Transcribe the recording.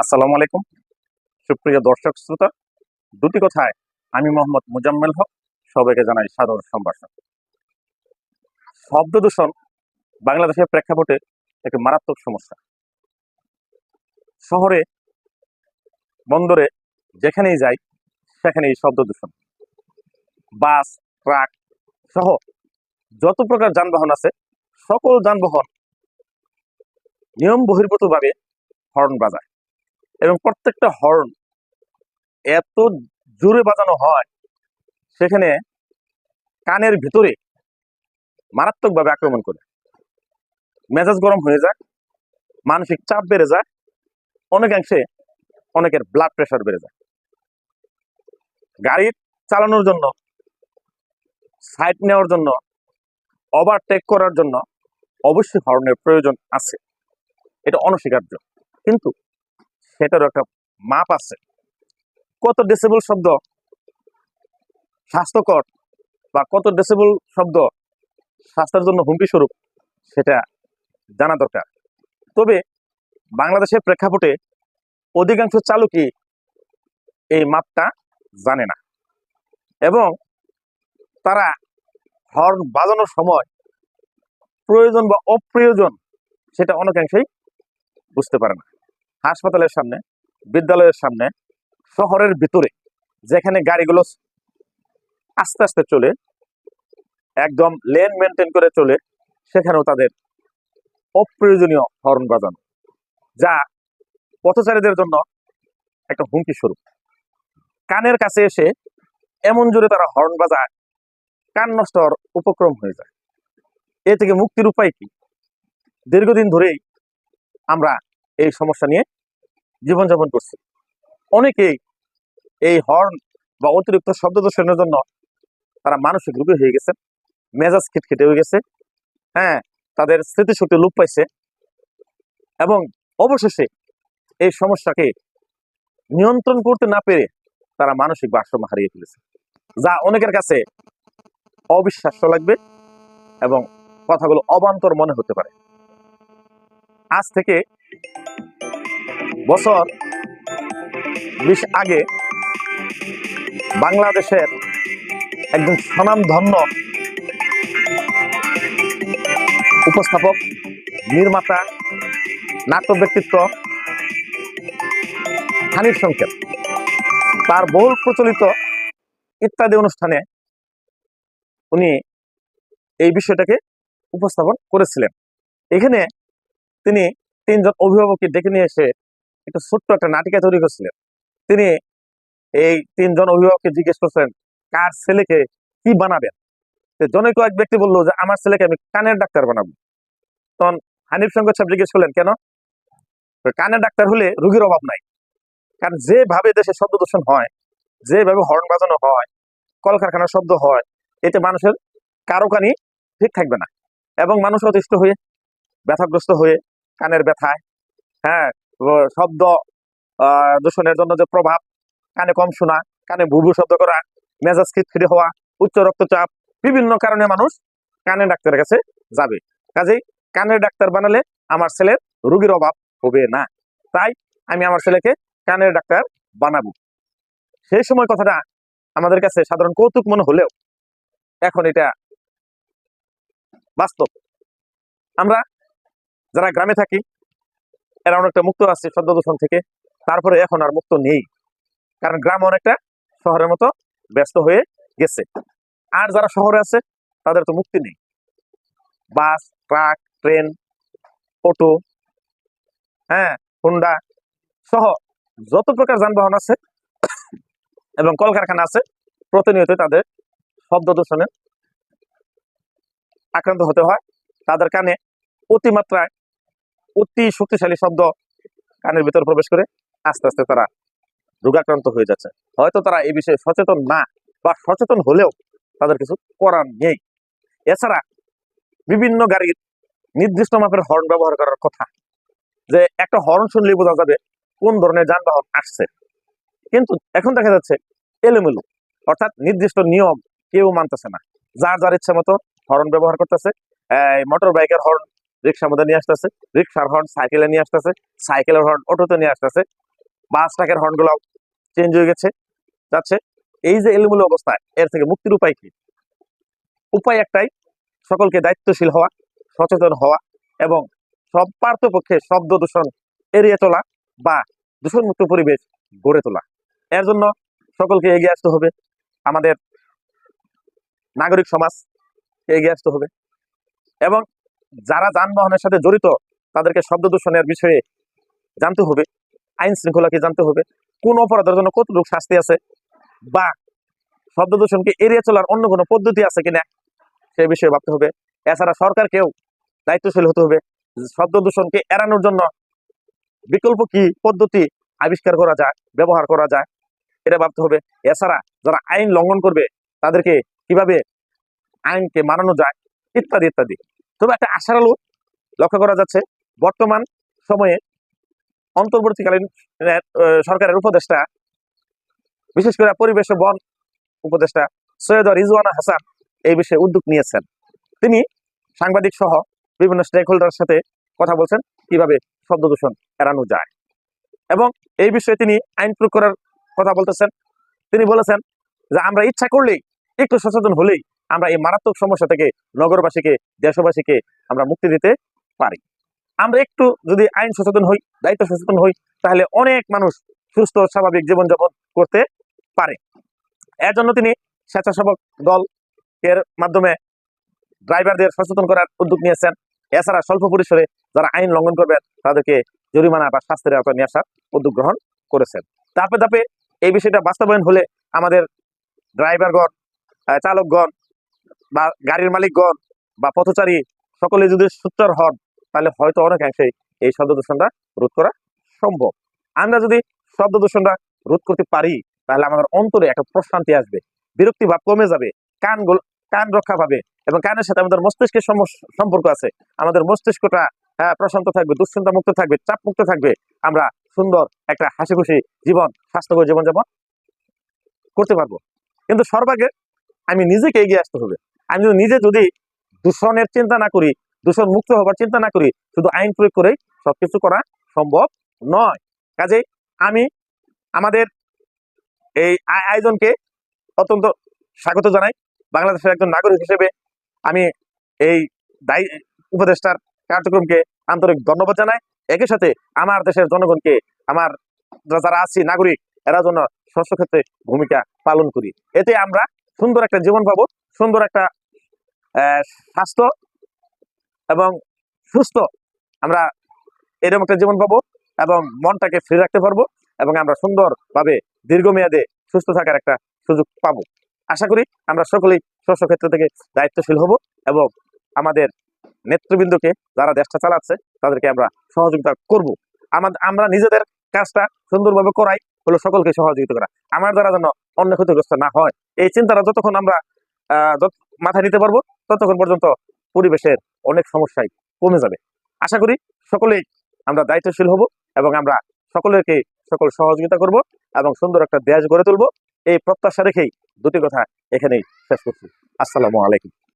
আসসালামু আলাইকুম। সুপ্রিয় দর্শক শ্রোতা, দুটি কথায় আমি মোহাম্মদ মুজাম্মেল হক, সবাইকে জানাই সাদর সম্ভাষণ। শব্দ দূষণ বাংলাদেশের প্রেক্ষাপটে একটি মারাত্মক সমস্যা। শহরে, বন্দরে যেখানেই যাই, সেখানেই শব্দ দূষণ। বাস, ট্রাক সহ যত প্রকার যানবাহন আছে, সকল যানবাহন নিয়ম বহির্ভূতভাবে হর্ন বাজায়। এবং প্রত্যেকটা হর্ন এত জোরে বাজানো হয়, সেখানে কানের ভিতরে মারাত্মকভাবে আক্রমণ করে। মেজাজ গরম হয়ে যায়, মানসিক চাপ বেড়ে যায়, অনেকাংশে অনেকের ব্লাড প্রেশার বেড়ে যায়। গাড়ি চালানোর জন্য সাইড নেওয়ার জন্য ওভারটেক করার জন্য অবশ্যই হর্নের প্রয়োজন আছে। এটা অনস্বীকার্য। কিন্তু সেটারও একটা মাপ আছে। কত ডেসিবল শব্দ স্বাস্থ্যকর বা কত ডেসিবল শব্দ স্বাস্থ্যের জন্য হুমকি স্বরূপ সেটা জানা দরকার। তবে বাংলাদেশের প্রেক্ষাপটে অধিকাংশ চালকই এই মাপটা জানে না এবং তারা হর্ন বাজানোর সময় প্রয়োজন বা অপ্রয়োজন সেটা অনেকাংশেই বুঝতে পারে না। হাসপাতালের সামনে, বিদ্যালয়ের সামনে, শহরের ভিতরে, যেখানে গাড়িগুলো আস্তে আস্তে চলে, একদম লেন মেনটেন করে চলে, সেখানেও তাদের অপ্রয়োজনীয় হর্ন বাজানো, যা পথচারীদের জন্য একটা হুমকি স্বরূপ। কানের কাছে এসে এমন জোরে তারা হর্ন বাজায়, কান নষ্ট হওয়ার উপক্রম হয়ে যায়। এ থেকে মুক্তির উপায় কি? দীর্ঘদিন ধরেই আমরা এই সমস্যা নিয়ে জীবনযাপন করছি। অনেকেই এই হর্ন বা অতিরিক্ত শব্দ দূষণের জন্য তারা মানসিক রোগী হয়ে গেছে, মেজাজ খিটখিটে হয়ে গেছে হ্যাঁ তাদের স্মৃতিশক্তি লোপ পাইছে এবং অবশেষে এই সমস্যাকে নিয়ন্ত্রণ করতে না পেরে তারা মানসিক ভারসাম্য হারিয়ে ফেলেছে, যা অনেকের কাছে অবিশ্বাস্য লাগবে এবং কথাগুলো অবান্তর মনে হতে পারে। আজ থেকে বছর বিশ আগে বাংলাদেশের একজন স্বনামধন্য উপস্থাপক, নির্মাতা, নাট্য ব্যক্তিত্ব হানির সংকেত। তার বহুল প্রচলিত ইত্যাদি অনুষ্ঠানে উনি এই বিষয়টাকে উপস্থাপন করেছিলেন। এখানে তিনি তিনজন অভিভাবককে ডেকে নিয়ে এসে একটা ছোট্ট একটা নাটিকা তৈরি করছিলেন। তিনি এই তিনজন অভিভাবককে জিজ্ঞেস করছেন, কার ছেলেকে কি বানাবেন? জনৈক এক ব্যক্তি বলল যে, আমার ছেলেকে আমি কানের ডাক্তার বানাবো। তখন হানিফ সংকট সাহেব জিজ্ঞেস করলেন, কেন? কানের ডাক্তার হলে রুগীর অভাব নাই। কারণ যেভাবে দেশে শব্দ দূষণ হয়, যেভাবে হর্ন বাজানো হয়, কলকারখানার শব্দ হয়, এতে মানুষের কারও কানি ঠিক থাকবে না। এবং মানুষ অতিষ্ঠ হয়ে, ব্যথাগ্রস্ত হয়ে, কানের ব্যথায় হ্যাঁ শব্দ দূষণের জন্য যে প্রভাব, কানে কম শোনা, কানে ভুভু শব্দ করা, মেজাজ খিটখিটে হওয়া, উচ্চ রক্তচাপ, বিভিন্ন কারণে মানুষ কানের ডাক্তারের কাছে যাবে। কাজেই কানের ডাক্তার বানালে আমার ছেলের রুগীর অভাব হবে না। তাই আমি আমার ছেলেকে কানের ডাক্তার বানাবো। সেই সময় কথাটা আমাদের কাছে সাধারণ কৌতুক মনে হলেও এখন এটা বাস্তব। আমরা যারা গ্রামে থাকি এরা অনেকটা মুক্ত আছে শব্দ দূষণ থেকে। তারপরে এখন আর মুক্ত নেই। কারণ গ্রাম অনেকটা শহরের মতো ব্যস্ত হয়ে গেছে। আর যারা শহরে আছে, তাদের তো মুক্তি নেই। বাস, ট্রাক, ট্রেন, অটো হ্যাঁ হুন্ডা সহ যত প্রকার যানবাহন আছে এবং কলকারখানা আছে প্রতিনিয়ত তাদের শব্দ দূষণে আক্রান্ত হতে হয়। তাদের কানে অতিমাত্রায় অতি শক্তিশালী শব্দ কানের ভিতর প্রবেশ করে আস্তে আস্তে তারা রোগাক্রান্ত হয়ে যাচ্ছে। হয়তো তারা এই বিষয়ে সচেতন না বা সচেতন হলেও তাদের কিছু করার নেই। এছাড়া বিভিন্ন গাড়ির নির্দিষ্ট মাপের হর্ন ব্যবহার করার কথা যে একটা হর্ন শুনলেই বোঝা যাবে কোন ধরনের যানবাহন আসছে। কিন্তু এখন দেখা যাচ্ছে এলোমেলো, অর্থাৎ নির্দিষ্ট নিয়ম কেউ মানতেছে না। যার যার ইচ্ছে মতো হর্ন ব্যবহার করতেছে। মোটর বাইকের হর্ন রিক্সার মধ্যে নিয়ে আসতেছে। রিক্সার হর্ন সাইকেলে নিয়ে আসতেছে। সাইকেলের হর্ন অটোতে নিয়ে আসতেছে। বাস ট্রাকের হর্নগুলো চেঞ্জ হয়ে গেছে, যাচ্ছে। এই যে এলোমেলো অবস্থা, এর থেকে মুক্তির উপায় কি? উপায় একটাই, সকলকে দায়িত্বশীল হওয়া, সচেতন হওয়া এবং সব পার্থপক্ষে শব্দ দূষণ এড়িয়ে চলা বা দূষণমুক্ত পরিবেশ গড়ে তোলা। এর জন্য সকলকে এগিয়ে আসতে হবে। আমাদের নাগরিক সমাজ এগিয়ে আসতে হবে এবং যারা যানবাহনের সাথে জড়িত, তাদেরকে শব্দ দূষণের বিষয়ে জানতে হবে, আইন শৃঙ্খলাকে জানতে হবে। কোন অপরাধের জন্য কতটুকু শাস্তি আছে বা শব্দ দূষণকে এড়িয়ে চলার অন্য কোনো পদ্ধতি আছে কিনা, সে বিষয়ে ভাবতে হবে। এছাড়া সরকারকেও দায়িত্বশীল হতে হবে শব্দ দূষণকে এড়ানোর জন্য বিকল্প কি পদ্ধতি আবিষ্কার করা যায়, ব্যবহার করা যায়, এটা ভাবতে হবে। এছাড়া যারা আইন লঙ্ঘন করবে, তাদেরকে কীভাবে আইনকে মানানো যায়, ইত্যাদি ইত্যাদি। তবে একটা আশার আলো লক্ষ্য করা যাচ্ছে। বর্তমান সময়ে অন্তর্বর্তীকালীন সরকারের উপদেষ্টা, বিশেষ করে পরিবেশ বন উপদেষ্টা সৈয়দ রিজওয়ানা হাসান এই বিষয়ে উদ্যোগ নিয়েছেন। তিনি সাংবাদিক সহ বিভিন্ন স্টেক হোল্ডারের সাথে কথা বলছেন, কীভাবে শব্দ দূষণ এড়ানো যায়। এবং এই বিষয়ে তিনি আইন প্রয়োগ করার কথা বলতেছেন। তিনি বলেছেন যে, আমরা ইচ্ছা করলেই, একটু সচেতন হলেই আমরা এই মারাত্মক সমস্যা থেকে নগরবাসীকে, দেশবাসীকে আমরা মুক্তি দিতে পারি। আমরা একটু যদি আইন সচেতন হই, দায়িত্ব সচেতন হই, তাহলে অনেক মানুষ সুস্থ, স্বাভাবিক জীবনযাপন করতে পারে। এর জন্য তিনি স্বেচ্ছাসেবক দল এর মাধ্যমে ড্রাইভারদের সচেতন করার উদ্যোগ নিয়েছেন। এছাড়া স্বল্প পরিসরে যারা আইন লঙ্ঘন করবেন, তাদেরকে জরিমানা বা শাস্তির আওতায় নিয়ে আসার উদ্যোগ গ্রহণ করেছেন। ধাপে ধাপে এই বিষয়টা বাস্তবায়ন হলে আমাদের ড্রাইভারগণ চালকগণ বা গাড়ির মালিকগণ বা পথচারী সকলে যদি সোচ্চার হন তাহলে হয়তো অনেকাংশেই এই শব্দ দূষণটা রোধ করা সম্ভব। আমরা যদি শব্দ দূষণটা রোধ করতে পারি তাহলে আমাদের অন্তরে একটা প্রশান্তি আসবে বিরক্তি ভাব কমে যাবে কান কান রক্ষা পাবে এবং কানের সাথে আমাদের মস্তিষ্কের সম্পর্ক আছে। আমাদের মস্তিষ্কটা হ্যাঁ, প্রশান্ত থাকবে দুশ্চিন্তা মুক্ত থাকবে চাপ মুক্ত থাকবে। আমরা সুন্দর একটা হাসি খুশি জীবন স্বাস্থ্যকর জীবনযাপন করতে পারব। কিন্তু সর্বাগে আমি নিজেকে এগিয়ে আসতে হবে। আমি যদি নিজে যদি দূষণের চিন্তা না করি, দূষণ মুক্ত হবার চিন্তা না করি, শুধু আইন প্রয়োগ করেই সবকিছু করা সম্ভব নয়। কাজেই আমি আমাদের এই আয়োজনকে অত্যন্ত স্বাগত জানাই। বাংলাদেশের একজন নাগরিক হিসেবে আমি এই দায়ী উপদেষ্টার কার্যক্রমকে আন্তরিক ধন্যবাদ জানাই। একই সাথে আমার দেশের জনগণকে, আমার যারা আছি নাগরিক, এরা যেন স্বচ্ছ ক্ষেত্রে ভূমিকা পালন করি। এতে আমরা সুন্দর একটা জীবন পাবো, সুন্দর একটা স্বাস্থ্য এবং সুস্থ আমরা এরকম একটা জীবন পাবো এবং মনটাকে ফ্রি রাখতে পারব এবং আমরা সুন্দরভাবে দীর্ঘমেয়াদে সুস্থ থাকার একটা সুযোগ পাবো। আশা করি আমরা সকলেই স্বস্ব ক্ষেত্র থেকে দায়িত্বশীল হব এবং আমাদের নেতৃবৃন্দকে যারা দেশটা চালাচ্ছে, তাদেরকে আমরা সহযোগিতা করব। আমাদের আমরা নিজেদের কাজটা সুন্দরভাবে করাই হলো সকলকে সহযোগিতা করা। আমার দ্বারা যেন অন্য ক্ষতিগ্রস্ত না হয়, এই চিন্তাটা যতক্ষণ আমরা মাথায় নিতে পারব, ততক্ষণ পর্যন্ত পরিবেশের অনেক সমস্যাই কমে যাবে। আশা করি সকলেই আমরা দায়িত্বশীল হব এবং আমরা সকলেরকে সকল সহযোগিতা করব এবং সুন্দর একটা দেশ গড়ে তুলব। এই প্রত্যাশা রেখেই দুটি কথা এখানেই শেষ করছি। আসসালামু আলাইকুম।